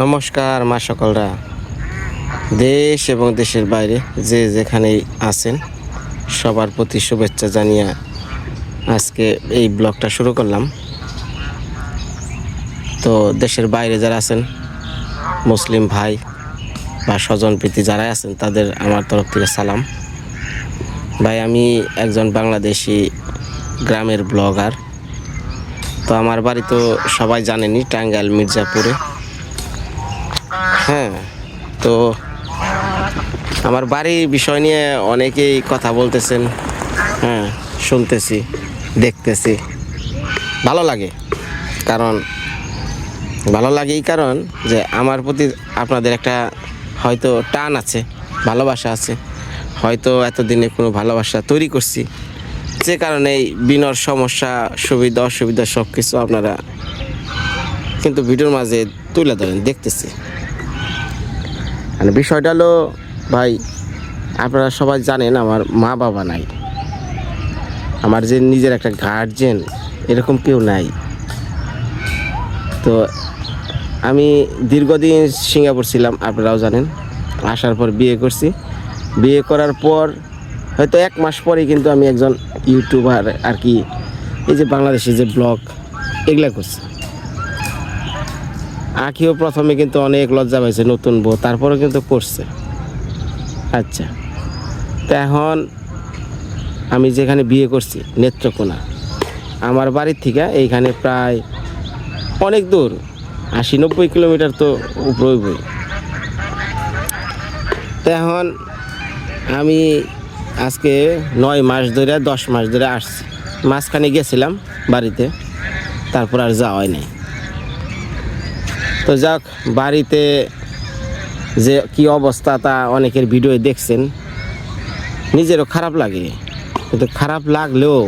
নমস্কার, মা সকলরা। দেশ এবং দেশের বাইরে যে যেখানেই আছেন, সবার প্রতি শুভেচ্ছা জানিয়ে আজকে এই ব্লগটা শুরু করলাম। তো দেশের বাইরে যারা আছেন, মুসলিম ভাই বা স্বজন প্রীতি যারা আছেন, তাদের আমার তরফ থেকে সালাম। ভাই, আমি একজন বাংলাদেশি গ্রামের ব্লগার। তো আমার বাড়ি তো সবাই জানেনই, টাঙ্গাইল, মির্জাপুরে। হ্যাঁ তো আমার বাড়ির বিষয় নিয়ে অনেকেই কথা বলতেছেন হ্যাঁ শুনতেছি, দেখতেছি। ভালো লাগে, কারণ, ভালো লাগে এই কারণ যে আমার প্রতি আপনাদের একটা হয়তো টান আছে, ভালোবাসা আছে। হয়তো এতদিনে কোনো ভালোবাসা তৈরি করছি, যে কারণে এই বিনর সমস্যা, সুবিধা, অসুবিধা সব কিছু আপনারা কিন্তু ভিডিওর মাঝে তুলে ধরেন, দেখতেছি। মানে বিষয়টা হলো, ভাই, আপনারা সবাই জানেন আমার মা বাবা নাই। আমার যে নিজের একটা গার্জেন এরকম কেউ নাই। তো আমি দীর্ঘদিন সিঙ্গাপুর ছিলাম, আপনারাও জানেন। আসার পর বিয়ে করছি। বিয়ে করার পর হয়তো এক মাস পরেই কিন্তু আমি একজন ইউটিউবার আর কি, এই যে বাংলাদেশে যে ব্লগ, এগুলা করছি। আখিও প্রথমে কিন্তু অনেক লজ্জা পাইছে নতুন বউ তারপরে কিন্তু করছে। আচ্ছা। তো এখন আমি যেখানে বিয়ে করছি, নেত্রকোনা, আমার বাড়ির থেকে এইখানে প্রায় অনেক দূর, আশি নব্বই কিলোমিটার তো উপরই। বই তো এখন আমি আজকে নয় মাস ধরে, দশ মাস ধরে আসছি। মাঝখানে গেছিলাম বাড়িতে, তারপর আর যাওয়াই নাই। তো যাক, বাড়িতে যে কি অবস্থা তা অনেকের ভিডিও দেখছেন। নিজেরও খারাপ লাগে। কিন্তু খারাপ লাগলেও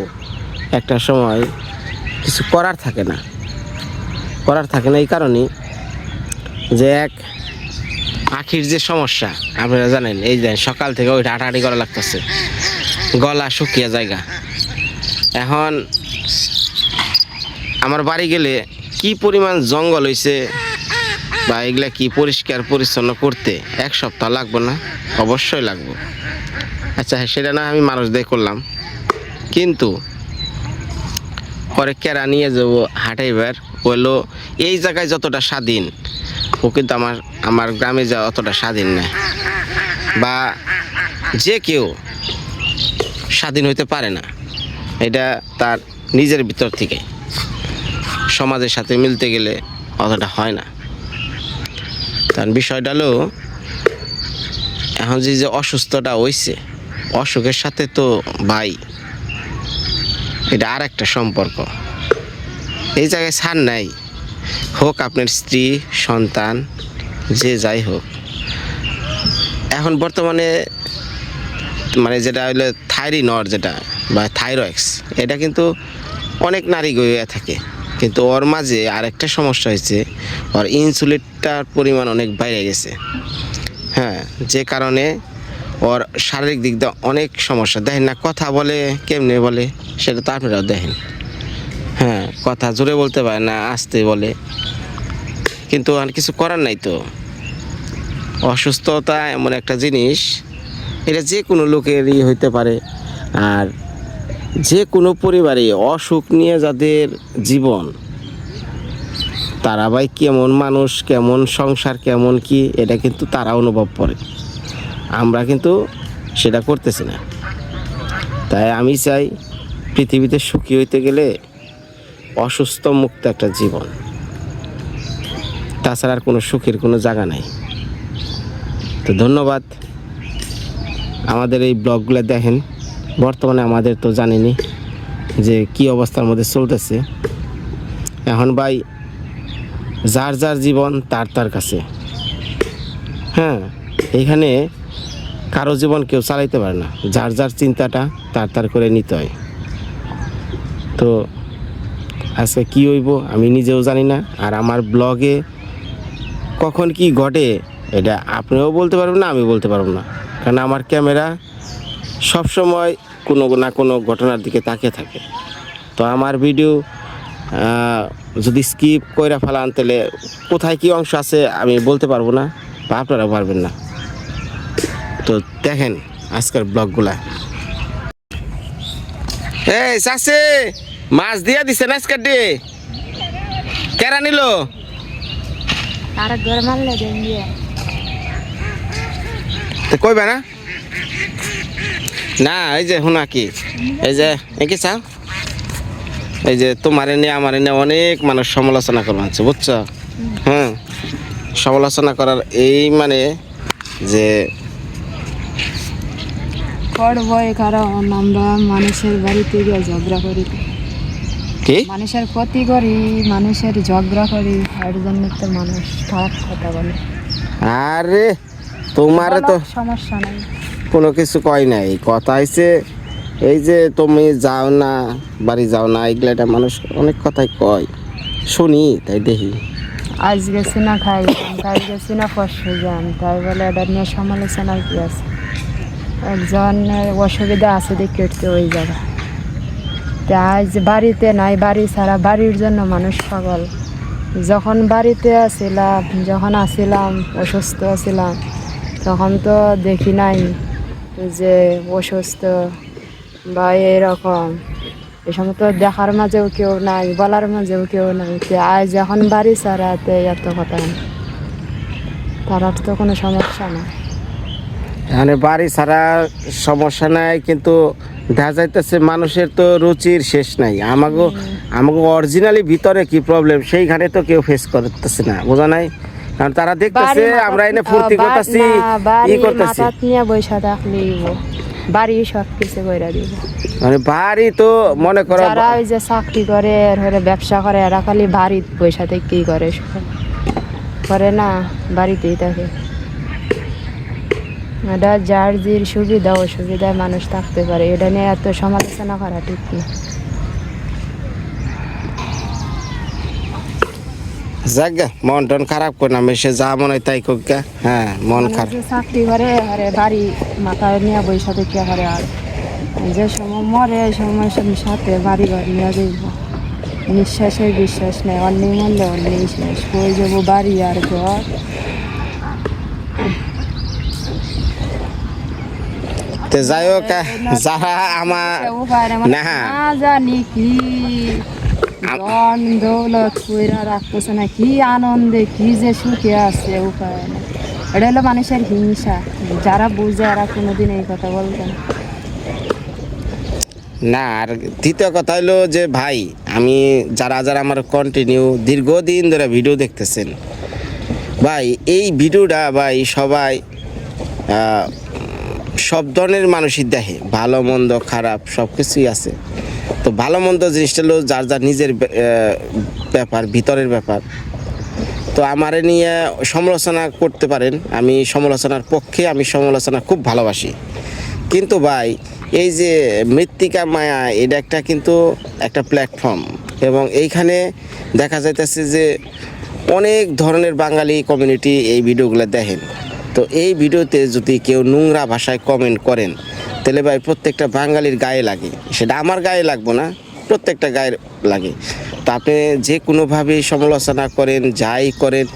একটা সময় কিছু করার থাকে না। করার থাকে না এই কারণেই যে এক আখির যে সমস্যা, আপনারা জানেন, এই যে সকাল থেকে ওইটা হাঁটাহাঁটি করা লাগতেছে। গলা শুকিয়ে জায়গা। এখন আমার বাড়ি গেলে কি পরিমাণ জঙ্গল হয়েছে বা এগুলা কি পরিষ্কার পরিচ্ছন্ন করতে এক সপ্তাহ লাগবে না? অবশ্যই লাগবো। আচ্ছা হ্যাঁ সেটা না আমি মানুষ দিয়ে করলাম। কিন্তু পরে কেরা নিয়ে যাব হাঁটাইবার, বলল, এই জায়গায় যতটা স্বাধীন, ও কিন্তু আমার আমার গ্রামে যা অতটা স্বাধীন নয় বা যে কেউ স্বাধীন হইতে পারে না, এটা তার নিজের ভিতর থেকে। সমাজের সাথে মিলতে গেলে অতটা হয় না। কারণ বিষয়টা হলো, এখন যে যে অসুস্থটা হইছে, অসুখের সাথে তো ভাই, এটা আর একটা সম্পর্ক। এই জায়গায় ছাড় নাই। হোক আপনার স্ত্রী, সন্তান, যে যাই হোক। এখন বর্তমানে মানে যেটা হলো থাইরিনর যেটা, বা থাইরয়েক্স এটা কিন্তু অনেক নারী গইয়া থাকে। কিন্তু ওর মাঝে আরেকটা সমস্যা হয়েছে। ওর ইনসুলিনটার পরিমাণ অনেক বাইরে গেছে। হ্যাঁ যে কারণে ওর শারীরিক দিক দিয়ে অনেক সমস্যা। দেখেন না, কথা বলে কেমনে বলে সেটা তো আপনারাও দেখেন। হ্যাঁ কথা জোরে বলতে পারে না, আসতে বলে। কিন্তু আর কিছু করার নাই তো। অসুস্থতা এমন একটা জিনিস, এটা যে কোনো লোকেরই হইতে পারে। আর যে কোনো পরিবারে অসুখ নিয়ে যাদের জীবন তারা ভাই কেমন মানুষ, কেমন সংসার, কেমন কি, এটা কিন্তু তারা অনুভব করে। আমরা কিন্তু সেটা করতেছি না। তাই আমি চাই পৃথিবীতে সুখী হইতে গেলে অসুস্থ মুক্ত একটা জীবন। তাছাড়া আর কোনো সুখের কোনো জায়গা নাই। তো ধন্যবাদ। আমাদের এই ব্লগগুলো দেখেন। বর্তমানে আমাদের তো জানেনি যে কি অবস্থার মধ্যে চলতেছে। এখন ভাই, যার যার জীবন তার তার কাছে। হ্যাঁ এখানে কারও জীবন কেউ চালাইতে পারে না। যার যার চিন্তাটা তার তার করে নিতে হয়। তো আজকে কি হইব আমি নিজেও জানি না। আর আমার ব্লগে কখন কি ঘটে, এটা আপনিও বলতে পারবেন না আমি বলতে পারব না। কারণ আমার ক্যামেরা সবসময় কোনো না কোনো ঘটনার দিকে তাকিয়ে থাকে। তো আমার ভিডিও যদি স্কিপ কইরা ফেলান তাহলে কোথায় কি অংশ আছে আমি বলতে পারব না বা আপনারা পারবেন না। তো দেখেন আজকের ব্লগগুলা। এই চাষে মাছ দিয়া দিছে না আজকের ডে? কেরা নিল? কইবে না? না এই যে শুনা কি এই যে একে চাও? এই যে তোমার নিয়ে আমার নিয়ে অনেক মানুষ সমালোচনা করবে আছে বুঝছ? হ্যাঁ সমালোচনা করার এই মানে যে কারণ আমরা মানুষের বাড়িতে গিয়ে ঝগড়া করি। কি? মানুষের ক্ষতি করি মানুষের ঝগড়া করি এর জন্য তো মানুষ খারাপ কথা বলে। আরে তোমার তো সমস্যা নাই। কোনো কিছু কয় নাই। কথা হয়েছে এই যে তুমি যাও না, বাড়ি যাও না, এগুলা একটা মানুষ অনেক কথাই কয়। শুনি, তাই দেখি। আজ গেছি না খাই, কাল গেছি না পরশু যান, তাই বলে এটা নিয়ে সমালোচনা কি আছে? একজন অসুবিধা আছে দেখে উঠতে ওই জায়গা তা আজ বাড়িতে নাই, বাড়ি ছাড়া বাড়ির জন্য মানুষ পাগল। যখন বাড়িতে আসিলাম, যখন আসিলাম, অসুস্থ আছিলাম তখন তো দেখি নাই। যে অসুস্থ বা এরকম এই সময় তো দেখার মাঝেও কেউ নাই বলার মাঝেও কেউ নাই আজ যখন বাড়ি ছাড়াতে এত কথা। তার তো কোনো সমস্যা নাই। মানে বাড়ি ছাড়া সমস্যা নাই কিন্তু দেখা যাইতেছে মানুষের তো রুচির শেষ নাই। আমাকে আমাকে অরিজিনালি ভিতরে কি প্রবলেম সেইখানে তো কেউ ফেস করতেছে না বোঝা নাই? কারণ তারা দেখতেছে আমরা এনে ফুর্তি করতেছি ই করতেছি। নিয়ে বৈশা থাকলেই বাড়ি সব কিছু করে দিব। মানে বাড়ি তো মনে করো যারা ওই যে চাকরি করে আর ব্যবসা করে এরা খালি বাড়ি পয়সা থেকে কি করে করে না বাড়িতেই থাকে। এটা যার যে সুবিধা অসুবিধায় মানুষ থাকতে পারে। এটা নিয়ে এত সমালোচনা করা ঠিক না। যাক মন টন খারাপ করে না মেশে যা মনে হয় তাই কোক। হ্যাঁ মন খারাপ। চাকরি করে আরে বাড়ি মাথায় নিয়ে বৈশা থেকে করে আর। যে সময় মরে এই সময় সব সাথে বাড়ি ঘর নিয়ে যাইব। নিঃশ্বাসে বিশ্বাস নেই অন্য মরলে অন্য শেষ কই যাব বাড়ি আর ঘর? তো যাই হোক যারা আমার মানে না। জানি কি। দৌলত কইরা রাখতেছে না, কি আনন্দে, কি যে সুখে আছে উপায় নেই এটা হলো মানুষের হিংসা, যারা বুঝে কোনোদিন এই কথা বলবে না। না, আর কথা হলো যে, ভাই, আমি যারা যারা আমার কন্টিনিউ দীর্ঘদিন ধরে ভিডিও দেখতেছেন, ভাই, এই ভিডিওটা, ভাই, সবাই সব ধরনের মানুষই দেখে। ভালো, মন্দ, খারাপ সব কিছুই আছে। তো ভালো মন্দ জিনিসটা হলো যার যার নিজের ব্যাপার, ভিতরের ব্যাপার। তো আমারে নিয়ে সমালোচনা করতে পারেন, আমি সমালোচনার পক্ষে, আমি সমালোচনা খুব ভালোবাসি। কিন্তু ভাই, এই যে মৃত্তিকা মায়া, এটা একটা কিন্তু একটা প্ল্যাটফর্ম এবং এইখানে দেখা যাইতেছে যে অনেক ধরনের বাঙালি কমিউনিটি এই ভিডিওগুলো দেখেন। তো এই ভিডিওতে যদি কেউ নোংরা ভাষায় কমেন্ট করেন তাহলে ভাই প্রত্যেকটা বাঙালির গায়ে লাগে। সেটা আমার গায়ে লাগবো না, প্রত্যেকটা গায়ে লাগে। তো আপনি যে কোনোভাবেই সমালোচনা করেন, যাই করেন,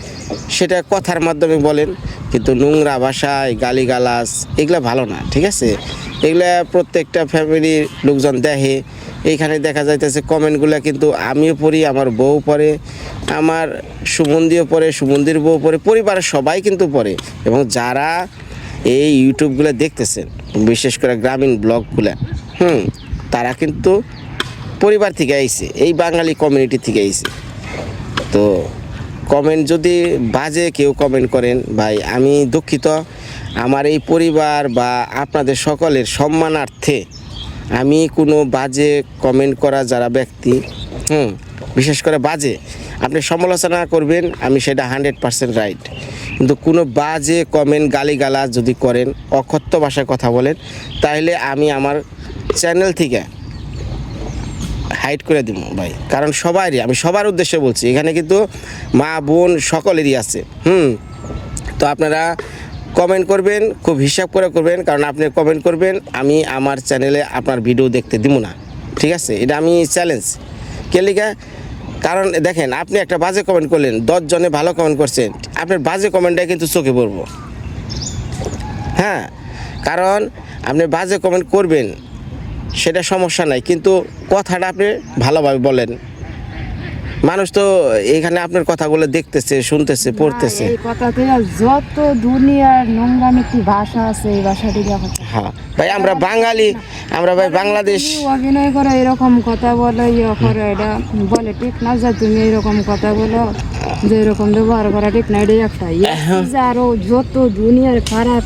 সেটা কথার মাধ্যমে বলেন, কিন্তু নোংরা ভাষায় গালিগালাজ, এগুলো ভালো না, ঠিক আছে? এগুলা প্রত্যেকটা ফ্যামিলির লোকজন দেখে। এইখানে দেখা যাইতেছে কমেন্টগুলো কিন্তু আমিও পড়ি, আমার বউ পড়ে, আমার সুমন্দিও পড়ে, সুমন্দির বউ পড়ে, পরিবারের সবাই কিন্তু পড়ে। এবং যারা এই ইউটিউবগুলো দেখতেছেন, বিশেষ করে গ্রামীণ ব্লগগুলো। হুম, তারা কিন্তু পরিবার থেকে আইছে, এই বাঙালি কমিউনিটি থেকে আইছে। তো কমেন্ট যদি বাজে কেউ কমেন্ট করেন, ভাই, আমি দুঃখিত। আমার এই পরিবার বা আপনাদের সকলের সম্মানার্থে আমি কোনো বাজে কমেন্ট করা যারা ব্যক্তি, হুম, বিশেষ করে বাজে আপনি সমালোচনা করবেন, আমি সেটা হান্ড্রেড পার্সেন্ট রাইট কিন্তু কোনো বাজে কমেন্ট গালিগালা যদি করেন, অকথ্য ভাষায় কথা বলেন, তাহলে আমি আমার চ্যানেল থেকে হাইট করে দিব ভাই। কারণ সবারই আমি সবার উদ্দেশ্যে বলছি, এখানে কিন্তু মা, বোন সকলেরই আছে। হুম? তো আপনারা কমেন্ট করবেন, খুব হিসাব করে করবেন, কারণ আপনি কমেন্ট করবেন, আমি আমার চ্যানেলে আপনার ভিডিও দেখতে দিব না। ঠিক আছে? এটা আমি চ্যালেঞ্জ কে লিখা? কারণ দেখেন, আপনি একটা বাজে কমেন্ট করলেন, দশ জনে ভালো কমেন্ট করছেন, আপনার বাজে কমেন্টটাই কিন্তু চোখে পড়ব। হ্যাঁ কারণ আপনি বাজে কমেন্ট করবেন, সেটা সমস্যা নাই, কিন্তু কথাটা আপনি ভালোভাবে বলেন। মানুষ তো এখানে আপনার কথাগুলো দেখতেছে শুনতেছে পড়তেছে। এই কথা থেকে যত দুনিয়ার নোংরামিতি ভাষা আছে এই ভাষাটি হ্যাঁ ভাই আমরা বাঙালি আমরা ভাই বাংলাদেশ অভিনয় করে এরকম কথা বলো ইয়ে করে এটা বলে ঠিক না যে তুমি এরকম কথা বলো যে এরকম ব্যবহার করা ঠিক না এটাই একটা ইয়ে। যে আরও যত দুনিয়ার খারাপ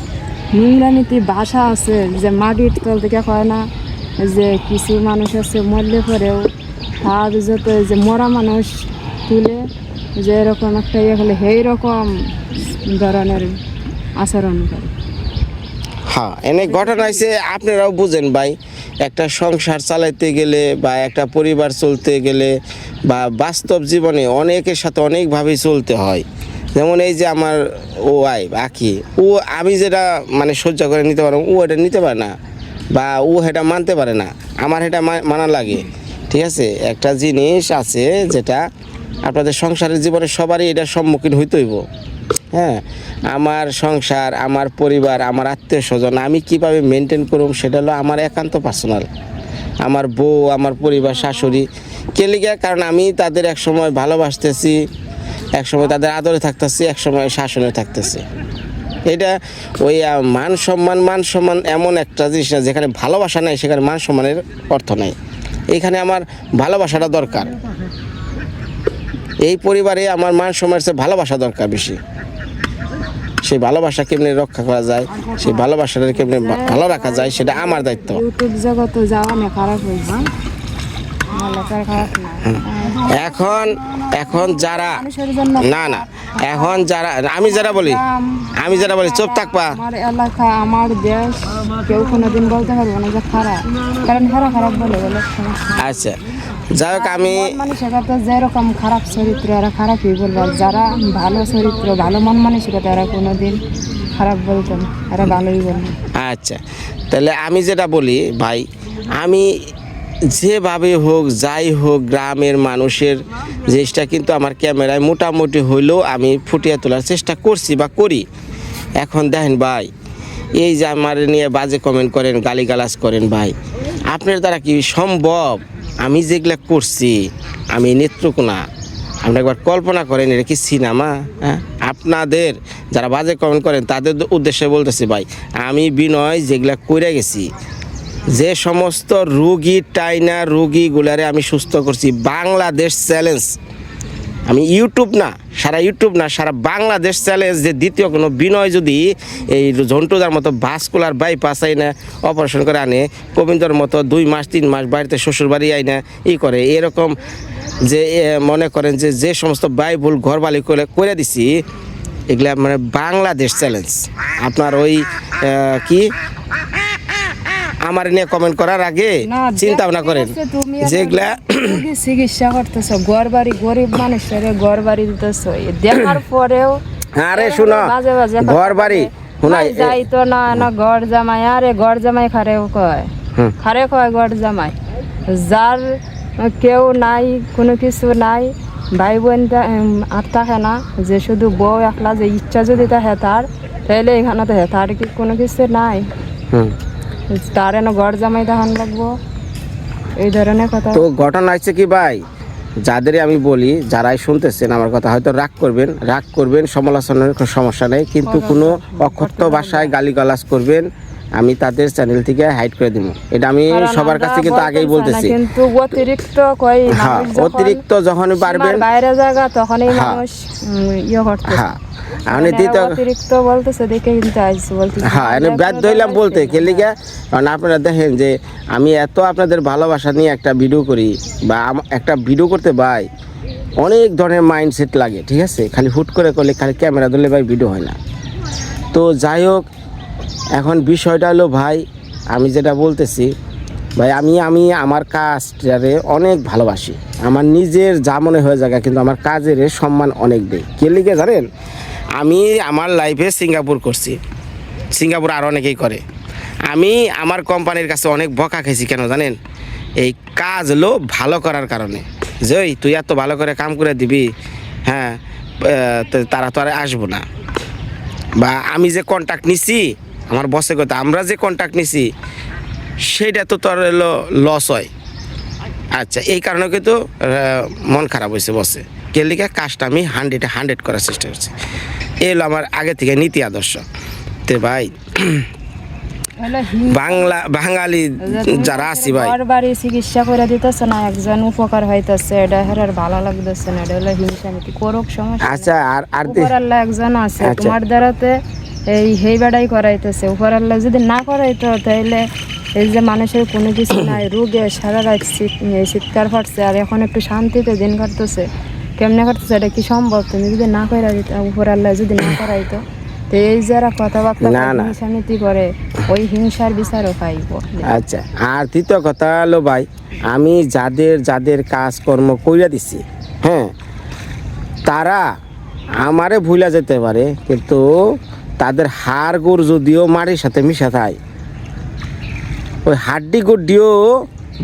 নোংরামিতি ভাষা আছে যে মাটির তল থেকে হয় না যে কিছু মানুষ আছে মরলে পরেও হাত যত যে মরা মানুষ তুলে যে এরকম একটা ইয়ে হলে সেই রকম ধরনের আচরণ করে হ্যাঁ এনে ঘটনা হয়েছে আপনারাও বুঝেন ভাই, একটা সংসার চালাইতে গেলে বা একটা পরিবার চলতে গেলে বা বাস্তব জীবনে অনেকের সাথে অনেকভাবেই চলতে হয়। যেমন এই যে আমার ও আই আখি, ও আমি যেটা মানে সহ্য করে নিতে পারব, ও এটা নিতে পারে না বা ও এটা মানতে পারে না, আমার মা- মানা লাগে। ঠিক আছে? একটা জিনিস আছে যেটা আপনাদের সংসারের জীবনে সবারই এটা সম্মুখীন হইতে হইব হ্যাঁ? আমার সংসার, আমার পরিবার, আমার আত্মীয় স্বজন আমি কীভাবে মেনটেন করব সেটা হলো আমার একান্ত পার্সোনাল আমার বউ, আমার পরিবার, শাশুড়ি, কে লিগে? কারণ আমি তাদের এক সময় ভালোবাসতেছি, এক সময় তাদের আদরে থাকতেছি, এক সময় শাসনে থাকতেছি। এটা ওই মান সম্মান মান সম্মান এমন একটা জিনিস না, যেখানে ভালোবাসা নাই, সেখানে মান সম্মানের অর্থ নাই। এখানে আমার ভালোবাসাটা দরকার। এই পরিবারে আমার মান সম্মানের চেয়ে ভালোবাসা দরকার বেশি। সেই ভালোবাসা কেমনি রক্ষা করা যায় সেই ভালোবাসাটা কেমনি ভালো রাখা যায় সেটা আমার দায়িত্ব। ইউটিউব জগৎ যাওয়া না খারাপ হয়েছে খারাপ না। এখন এখন যারা না না এখন যারা আমি যারা বলি আমি যারা বলি চুপ থাকবা আমার এলাকা আমার দেশ কেউ কোনোদিন বলতে পারবে না যে খারাপ। কারণ খারাপ খারাপ বলে বলে আচ্ছা যাই হোক আমি মানসিকতা যেরকম খারাপ চরিত্র এরা খারাপই বলবে। যারা ভালো চরিত্র ভালো মন মানসিকতা এরা কোনোদিন খারাপ বলতো না। এরা ভালোই বলবে। আচ্ছা তাহলে আমি যেটা বলি ভাই আমি যেভাবে হোক, যাই হোক, গ্রামের মানুষের জিনিসটা কিন্তু আমার ক্যামেরায় মোটামুটি হইলেও আমি ফুটিয়ে তোলার চেষ্টা করছি বা করি। এখন দেখেন ভাই, এই যে আমার নিয়ে বাজে কমেন্ট করেন, গালিগালাজ করেন ভাই, আপনার দ্বারা কি সম্ভব? আমি যেগুলা করছি, আমি নেত্রকোনা আপনি একবার কল্পনা করেন, এটা কি সিনেমা? হ্যাঁ? আপনাদের যারা বাজে কমেন্ট করেন, তাদের উদ্দেশ্যে বলতেছি ভাই, আমি বিনয় যেগুলা করে গেছি যে সমস্ত রুগী টাইনা রুগীগুলারে আমি সুস্থ করছি, বাংলাদেশ চ্যালেঞ্জ। আমি ইউটিউব না, সারা ইউটিউব না, সারা বাংলাদেশ চ্যালেঞ্জ যে দ্বিতীয় কোনো বিনয় যদি এই ঝন্টুদার মতো ভাস্কুলার বাইপাস আইনা অপারেশন করে আনে, গোবিন্দর মতো দুই মাস, তিন মাস বাড়িতে শ্বশুরবাড়ি আইনা ই করে, এরকম যে মনে করেন যে যে সমস্ত বাইবুল ঘরবালি করে করে দিছি, এগুলা মানে বাংলাদেশ চ্যালেঞ্জ। আপনার ওই কি? আমার নিয়ে কমেন্ট করার আগে চিন্তা ভাবনা করেন। যেগুলা চিকিৎসা করতেছ ঘর বাড়ি গরিব মানুষের ঘর বাড়ি দিতেছো দেখার পরেও আরে শুনো ঘর বাড়ি শোনা যাই তো না না ঘর জামাই আরে ঘর জামাই খারেও কয়। খারে কয় ঘর জামাই? যার কেউ নাই কোনো কিছু নাই ভাই বোন আর থাকে না যে শুধু বউ একলা যে ইচ্ছা যদি থাকে তার তাহলে এখানে তো তার কি কোনো কিছু নাই? তার এনে ঘর জামাই দেখান লাগবো। এই ধরনের কথা। তো ঘটনা হচ্ছে কি ভাই? যাদেরই আমি বলি যারাই শুনতেছেন আমার কথা হয়তো রাগ করবেন রাগ করবেন সমালোচনার কোনো সমস্যা নেই কিন্তু কোনো অক্ষত ভাষায় গালিগালাজ করবেন আমি তাদের চ্যানেল থেকে হাইড করে দিব। এটা আমি সবার কাছে কিন্তু আগেই বলতে চাই না, বলতেছি কিন্তু অতিরিক্ত কই হ্যাঁ যখন অতিরিক্ত যখনই পারবেন বাইরে জায়গা তখনই হ্যাঁ। মানুষ ইয়ে করতে হ্যাঁ। আমি দ্বিতীয় অতিরিক্ত বলতেছে দেখে কিন্তু আইসি বলতেছে হ্যাঁ বাধ্য হইলাম বলতে। কারণ আপনারা দেখেন যে আমি এত আপনাদের ভালোবাসা নিয়ে একটা ভিডিও করি বা একটা ভিডিও করতে ভাই অনেক ধরনের মাইন্ডসেট লাগে ঠিক আছে? খালি হুট করে করলে খালি ক্যামেরা ধরলে ভাই ভিডিও হয় না। তো যাই হোক এখন বিষয়টা হলো ভাই, আমি যেটা বলতেছি, ভাই আমি আমি আমার কাজটারে অনেক ভালোবাসি। আমার নিজের যা মনে হয়ে জায়গা কিন্তু আমার কাজের সম্মান অনেক দেয় কে লিগে জানেন? আমি আমার লাইফে সিঙ্গাপুর করছি। সিঙ্গাপুর আর অনেকেই করে। আমি আমার কোম্পানির কাছে অনেক বকা খেয়েছি কেন জানেন? এই কাজ হলো ভালো করার কারণে। ওই তুই এত ভালো করে কাম করে দিবি হ্যাঁ তারা তো আর আসব না। বা আমি যে কন্ট্যাক্ট নিছি আমার বসে কথা, আমরা যে কন্ট্যাক্ট নিছি, সেইটা তো তোর হলো লস হয়। আচ্ছা এই কারণে কিন্তু মন খারাপ হয়েছে বসে। কে লিখে কাজটা আমি হান্ড্রেডে হান্ড্রেড করার চেষ্টা করছি। এই হলো আমার আগে থেকে নীতি আদর্শ। তে ভাই বাংলা বাঙালি যারা আছি ভাই বাড়ি চিকিৎসা করে দিতেছে না একজন উপকার হইতেছে এটা হেরার ভালো লাগতেছে না এটা হলো হিংসা নীতি করুক সমস্যা আচ্ছা আর আর আল্লাহ একজন আছে আচ্ছা। তোমার দ্বারাতে এই হেই বেড়াই করাইতেছে উপর আল্লাহ যদি না করাইতো তাহলে এই যে মানুষের কোনো কিছু নাই রোগে সারা রাত শীত- চিৎকার ফাটছে আর এখন একটু শান্তিতে দিন কাটতেছে কেমনে কাটতেছে এটা কি সম্ভব তুমি যদি না করা উপর আল্লাহ যদি না করাইতো তো এই যারা কথাবার্তা না। করে ওই হিংসার বিচারও পাইব। আচ্ছা আর তৃতীয় কথা হলো ভাই, আমি যাদের যাদের কাজকর্ম কইরা দিছি হ্যাঁ তারা আমারে ভুলা যেতে পারে, কিন্তু তাদের হাড় গুড় যদিও মাটির সাথে মিশা থাকে ওই হাড্ডি গুড্ডিও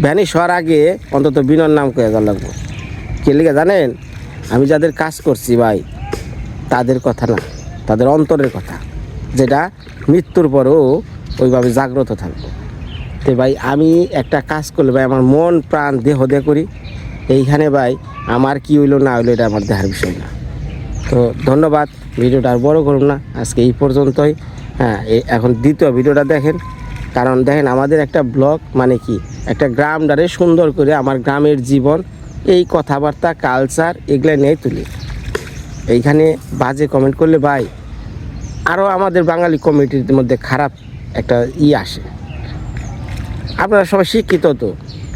ভ্যানিশ হওয়ার আগে অন্তত বিনর নাম কয়ে যাওয়া লাগবো। কে লিখে জানেন, আমি যাদের কাজ করছি ভাই, তাদের কথা না, তাদের অন্তরের কথা, যেটা মৃত্যুর পরেও ওইভাবে জাগ্রত থাকব। তো ভাই, আমি একটা কাজ করলে ভাই, আমার মন, প্রাণ, দেহ দেহ করি। এইখানে ভাই, আমার কি হইল না হইল এটা আমার দেহার বিষয় না। তো ধন্যবাদ, ভিডিওটা আর বড় করুন না। আজকে এই পর্যন্তই। হ্যাঁ এখন দ্বিতীয় ভিডিওটা দেখেন। কারণ দেখেন, আমাদের একটা ব্লগ মানে কি? একটা গ্রামটারে সুন্দর করে আমার গ্রামের জীবন, এই কথাবার্তা কালচার এগুলো নিয়ে তুলি। এইখানে বাজে কমেন্ট করলে ভাই আরও আমাদের বাঙালি কমিটির মধ্যে খারাপ একটা ই আসে। আপনারা সবাই শিক্ষিত তো।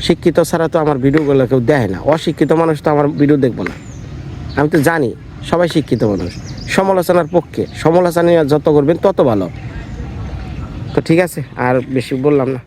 শিক্ষিত ছাড়া তো আমার ভিডিওগুলো কেউ দেয় না। অশিক্ষিত মানুষ তো আমার ভিডিও দেখব না। আমি তো জানি, সবাই শিক্ষিত মানুষ। সমালোচনার পক্ষে। সমালোচনা যত করবেন তত ভালো। তো ঠিক আছে, আর বেশি বললাম না।